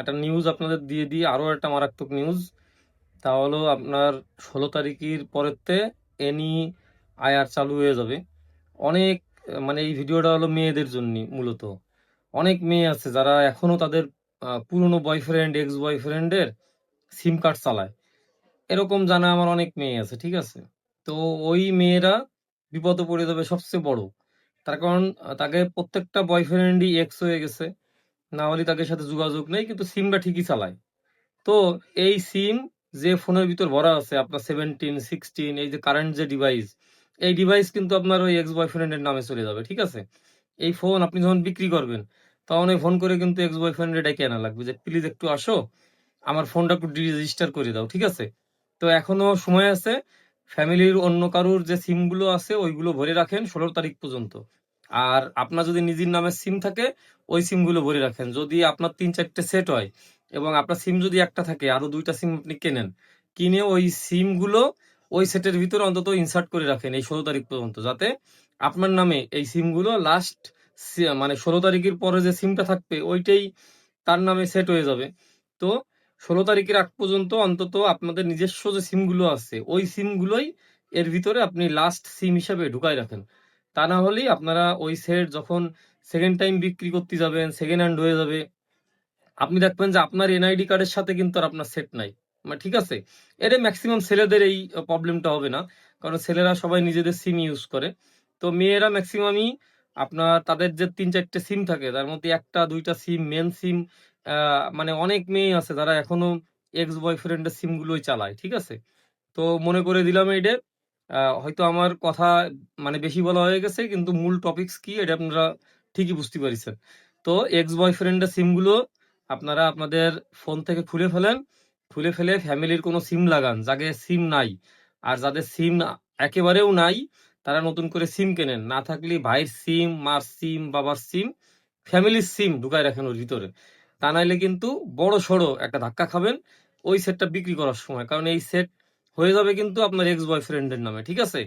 একটা নিউজ আপনাদের দিয়ে দিই আরও একটা মারাত্মক নিউজ তা হলো আপনার ষোলো তারিখের পরেতে এনি আয়ার চালু হয়ে যাবে। অনেক মানে এই ভিডিওটা হলো মেয়েদের জন্য মূলত। অনেক মেয়ে আছে যারা এখনও তাদের পুরনো বয়ফ্রেন্ড এক্স বয়ফ্রেন্ডের সিম কার্ড চালায়। এরকম জানা আমার অনেক মেয়ে আছে, ঠিক আছে? তো ওই মেয়েরা বিপদে পড়ে যাবে সবচেয়ে বড়। তার কারণ, তাকে প্রত্যেকটা বয়ফ্রেন্ডই এক্স হয়ে গেছে। না হলে তাদের সাথে যোগাযোগ নেই, কিন্তু সিমটা ঠিকই চালায়। তো এই সিম যে ফোনের ভিতর ভরা আছে, আপনার সেভেন্টিন সিক্সটিন এই যে কারেন্ট যে ডিভাইস এই ডিভাইস কিন্তু আপনার ওই এক্স বয়ফ্রেন্ডের নামে চলে যাবে, ঠিক আছে? এই ফোন আপনি যখন বিক্রি করবেন, তখন ওই ফোন করে কিন্তু এক্স বয়ফ্রেন্ডে ডেকে আনা লাগবে যে প্লিজ একটু আসো, আমার ফোনটা একটু রেজিস্টার করে দাও, ঠিক আছে? তো এখনও সময় আছে ফ্যামিলির অন্য কারুর যে সিমগুলো আছে, ওইগুলো ভরে রাখেন ষোলো তারিখ পর্যন্ত। আর আপনার যদি নিজের নামে সিম থাকে, ওই সিমগুলো ভরে রাখেন। যদি আপনার তিন চারটে সেট হয় এবং আপনার সিম যদি একটা থাকে, আরও দুইটা সিম আপনি কেনেন, কিনে ওই সিমগুলো ওই সেটের ভিতরে অন্তত ইনসার্ট করে রাখেন এই ষোলো তারিখ পর্যন্ত, যাতে আপনার নামে এই সিমগুলো লাস্ট মানে ষোলো তারিখের পরে যে সিমটা থাকবে, ওইটাই তার নামে সেট হয়ে যাবে। তো ষোলো তারিখের আগ পর্যন্ত অন্তত আপনাদের নিজস্ব যে সিমগুলো আছে, ওই সিম গুলোই এর ভিতরে আপনি লাস্ট সিম হিসাবে ঢুকাই রাখেন। তা না হলেই আপনারা ওই সেট যখন সেকেন্ড টাইম বিক্রি করতে যাবেন সেকেন্ড হ্যান্ড হয়ে যাবে, আপনি দেখবেন যে আপনার এনআইডি কার্ডের সাথে কিন্তু আর আপনার সেট নাই। মানে ঠিক আছে? এর ম্যাক্সিমাম ছেলেদের এই প্রবলেমটা হবে না। কারণ ছেলেরা সবাই নিজেদের সিম ইউজ করে। তো মেয়েরা ম্যাক্সিমামই আপনার তাদের যে তিন চারটে সিম থাকে, তার মধ্যে একটা, দুইটা সিম মেন সিম মানে অনেক মেয়ে আছে যারা এখনও এক্স বয়ফ্রেন্ডের সিম গুলোই চালায়, ঠিক আছে? তো মনে করে দিলাম এইটা হয়তো আমার কথা মানে বেশি বলা হয়ে গেছে, কিন্তু মূল টপিকস কি এটা আপনারা ঠিকই বুঝতে পারছেন। তো এক্স বয়ফ্রেন্ডের সিমগুলো আপনারা আপনাদের ফোন থেকে খুলে ফেলেন, খুলে ফেলে ফ্যামিলির কোনো সিম লাগান যাদের সিম নাই। আর যাদের সিম একেবারেও নাই, তারা নতুন করে সিম কেনেন। না থাকলে ভাইয়ের সিম মার সিম বাবার সিম ফ্যামিলির সিম ঢুকায় রাখেন ওর ভিতরে। তা নাইলে কিন্তু বড় সড়ো একটা ধাক্কা খাবেন ওই সেটটা বিক্রি করার সময়। কারণ এই সেট হয়ে যাবে কিন্তু আপনার এক্স বয়ফ্রেন্ডের নামে ঠিক আছে?